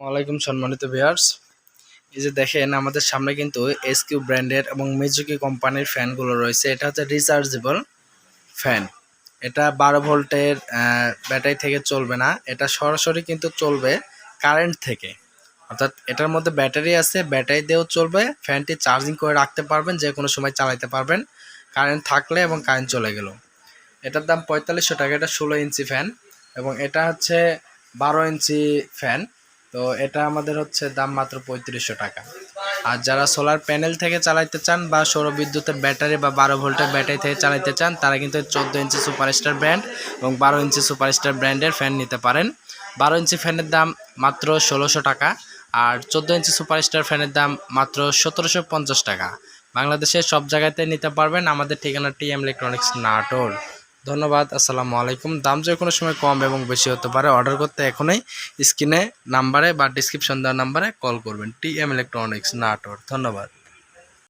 ওয়ালাইকুম সম্মানিত ভিউয়ার্স। এই যে দেখেন, আমাদের সামনে কিন্তু এসকিউ ব্র্যান্ডের এবং মিজুকি কোম্পানির ফ্যানগুলো রয়েছে। এটা হচ্ছে রিচার্জেবল ফ্যান এটা বারো ভোল্টের ব্যাটারি থেকে চলবে না। এটা সরাসরি কিন্তু চলবে কারেন্ট থেকে। অর্থাৎ এটার মধ্যে ব্যাটারি আছে ব্যাটারি দিয়েও চলবে। ফ্যানটি চার্জিং করে রাখতে পারবেন, যে কোনো সময় চালাতে পারবেন। কারেন্ট থাকলে এবং কারেন্ট চলে গেল। এটার দাম পঁয়তাল্লিশশো টাকা। এটা ষোলো ইঞ্চি ফ্যান এবং এটা হচ্ছে বারো ইঞ্চি ফ্যান তো এটা আমাদের হচ্ছে দাম মাত্র পঁয়ত্রিশশো টাকা। আর যারা সোলার প্যানেল থেকে চালাইতে চান বা সৌর বিদ্যুতের ব্যাটারি বা বারো ভোল্টের ব্যাটারি থেকে চালাইতে চান, তারা কিন্তু চোদ্দ ইঞ্চি সুপারস্টার ব্র্যান্ড এবং বারো ইঞ্চি সুপারস্টার ব্র্যান্ডের ফ্যান নিতে পারেন। বারো ইঞ্চি ফ্যানের দাম মাত্র ষোলোশো টাকা আর চোদ্দ ইঞ্চি সুপারস্টার ফ্যানের দাম মাত্র সতেরোশো পঞ্চাশ টাকা। বাংলাদেশের সব জায়গাতে নিতে পারবেন। আমাদের ঠিকানা টিএম ইলেকট্রনিক্স নাটোর। ধন্যবাদ, আসসালামু আলাইকুম। দাম যে কোনো সময় কম এবং বেশি হতে পারে, অর্ডার করতে এখনই স্ক্রিনে নাম্বারে বা ডিসক্রিপশন দেওয়ার নাম্বারে কল করবেন। টি এম ইলেকট্রনিক্স নাটোর ধন্যবাদ।